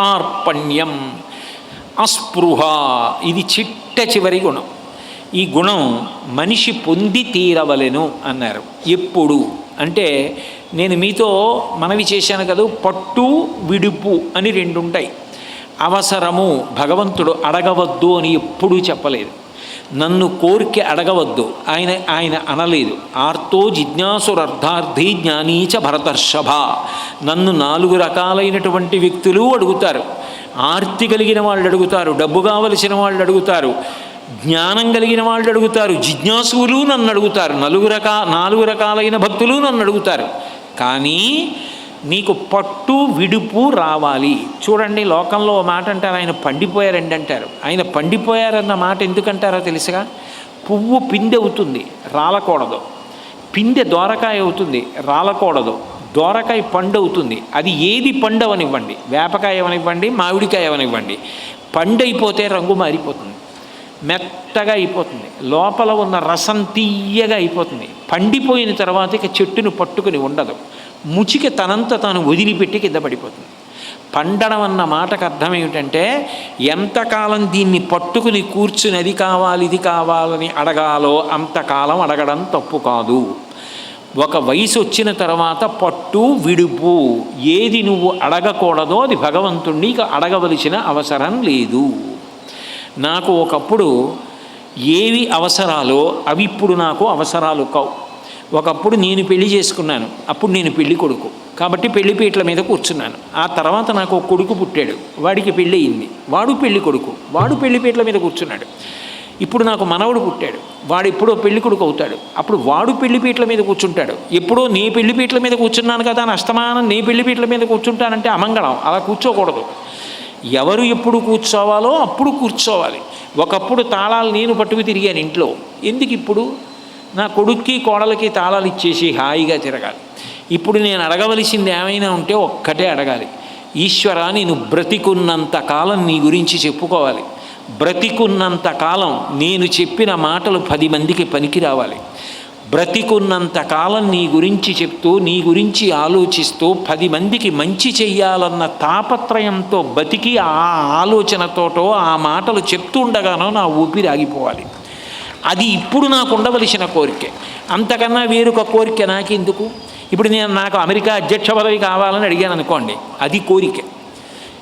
కార్పణ్యం అస్పృహ ఇది చిట్ట చివరి గుణం. ఈ గుణం మనిషి పొంది తీరవలెను అన్నారు. ఎప్పుడు? అంటే నేను మీతో మనవి చేశాను కదా పట్టు విడుపు అని రెండుంటాయి. అవసరము భగవంతుడు అడగవద్దు అని ఎప్పుడూ చెప్పలేదు. నన్ను కోరిక అడగవద్దు. ఆయన ఆయన అనలేదు. ఆర్తో జిజ్ఞాసురర్థార్థి జ్ఞానీచ భరతర్షభ. నన్ను నాలుగు రకాలైనటువంటి వ్యక్తులు అడుగుతారు. ఆర్తి కలిగిన వాళ్ళు అడుగుతారు. డబ్బు కావలసిన వాళ్ళు అడుగుతారు. జ్ఞానం కలిగిన వాళ్ళు అడుగుతారు. జిజ్ఞాసువులు నన్ను అడుగుతారు. నలుగు రకా నాలుగు రకాలైన భక్తులు నన్ను అడుగుతారు. కానీ నీకు పట్టు విడుపు రావాలి. చూడండి లోకంలో ఓ మాట అంటారు ఆయన పండిపోయారండి అంటారు. ఆయన పండిపోయారన్న మాట ఎందుకంటారో తెలుసుగా? పువ్వు పిందె అవుతుంది రాలకూడదు. పిందె దోరకాయ అవుతుంది రాలకూడదు. దోరకాయ పండు అవుతుంది. అది ఏది పండు అవనివ్వండి వేపకాయ అవనివ్వండి మామిడికాయ అవనివ్వండి. పండు అయిపోతే రంగు మారిపోతుంది. మెత్తగా అయిపోతుంది. లోపల ఉన్న రసం తీయగా అయిపోతుంది. పండిపోయిన తర్వాత ఇక చెట్టును పట్టుకుని ఉండదు. ముచిక తనంత తాను వదిలిపెట్టి కింద పడిపోతుంది. పండడం అన్న మాటకు అర్థం ఏమిటంటే ఎంతకాలం దీన్ని పట్టుకుని కూర్చుని అది కావాలి ఇది కావాలని అడగాలో అంతకాలం అడగడం తప్పు కాదు. ఒక వయసు వచ్చిన తర్వాత పట్టు విడుపు. ఏది నువ్వు అడగకూడదో అది భగవంతుణ్ణి ఇక అడగవలసిన అవసరం లేదు. నాకు ఒకప్పుడు ఏవి అవసరాలో అవి ఇప్పుడు నాకు అవసరాలు కావు. ఒకప్పుడు నేను పెళ్ళి చేసుకున్నాను అప్పుడు నేను పెళ్ళి కొడుకు. కాబట్టి పెళ్ళిపీటల మీద కూర్చున్నాను. ఆ తర్వాత నాకు ఒక కొడుకు పుట్టాడు వాడికి పెళ్ళి అయింది. వాడు పెళ్ళి కొడుకు వాడు పెళ్ళిపీటల మీద కూర్చున్నాడు. ఇప్పుడు నాకు మనవడు పుట్టాడు వాడు ఎప్పుడో పెళ్ళి కొడుకు అవుతాడు. అప్పుడు వాడు పెళ్ళిపీటల మీద కూర్చుంటాడు. ఎప్పుడో నీ పెళ్ళిపీటల మీద కూర్చున్నాను కదా అని అస్తమానం నీ పెళ్ళిపీటల మీద కూర్చుంటానంటే అమంగళం అలా కూర్చోకూడదు. ఎవరు ఎప్పుడు కూర్చోవాలో అప్పుడు కూర్చోవాలి. ఒకప్పుడు తాళాలు నేను పట్టుకు తిరిగాను ఇంట్లో. ఎందుకు ఇప్పుడు? నా కొడుక్కి కోడలకి తాళాలు ఇచ్చేసి హాయిగా తిరగాలి. ఇప్పుడు నేను అడగవలసింది ఏమైనా ఉంటే ఒక్కటే అడగాలి. ఈశ్వర నేను బ్రతికున్నంత కాలం నీ గురించి చెప్పుకోవాలి. బ్రతికున్నంత కాలం నేను చెప్పిన మాటలు పది మందికి పనికి రావాలి. బ్రతికున్నంత కాలం నీ గురించి చెప్తూ నీ గురించి ఆలోచిస్తూ పది మందికి మంచి చెయ్యాలన్న తాపత్రయంతో బతికి ఆ ఆలోచనతోటో ఆ మాటలు చెప్తూ ఉండగానో నా ఊపిరి ఆగిపోవాలి. అది ఇప్పుడు నాకు ఉండవలసిన కోరికే. అంతకన్నా వేరొక కోరిక నాకెందుకు? ఇప్పుడు నేను నాకు అమెరికా అధ్యక్ష పదవి కావాలని అడిగాను అనుకోండి అది కోరిక.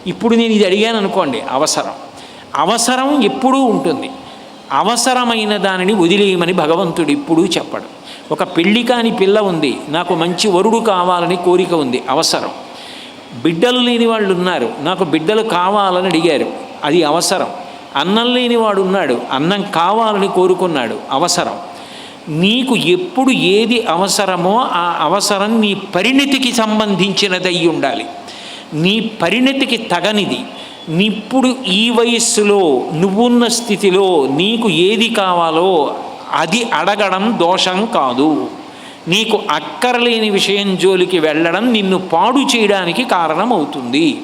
ఇప్పుడు నేను ఇది అడిగాను అనుకోండి అవసరం. అవసరం ఎప్పుడూ ఉంటుంది. అవసరమైన దానిని వదిలేయమని భగవంతుడు ఇప్పుడు చెప్పడు. ఒక పెళ్ళి కాని పిల్ల ఉంది నాకు మంచి వరుడు కావాలని కోరిక ఉంది అవసరం. బిడ్డలు లేని వాళ్ళు ఉన్నారు నాకు బిడ్డలు కావాలని అడిగారు అది అవసరం. అన్నం లేని వాడు ఉన్నాడు అన్నం కావాలని కోరుకున్నాడు అవసరం. నీకు ఎప్పుడు ఏది అవసరమో ఆ అవసరం నీ పరిణితికి సంబంధించినదై ఉండాలి. నీ పరిణితికి తగనిది. ఇప్పుడు ఈ వయస్సులో నువ్వున్న స్థితిలో నీకు ఏది కావాలో అది అడగడం దోషం కాదు. నీకు అక్కరలేని విషయం జోలికి వెళ్ళడం నిన్ను పాడు చేయడానికి కారణమవుతుంది.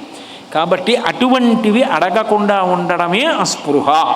కాబట్టి అటువంటివి అడగకుండా ఉండడమే అస్పృహ.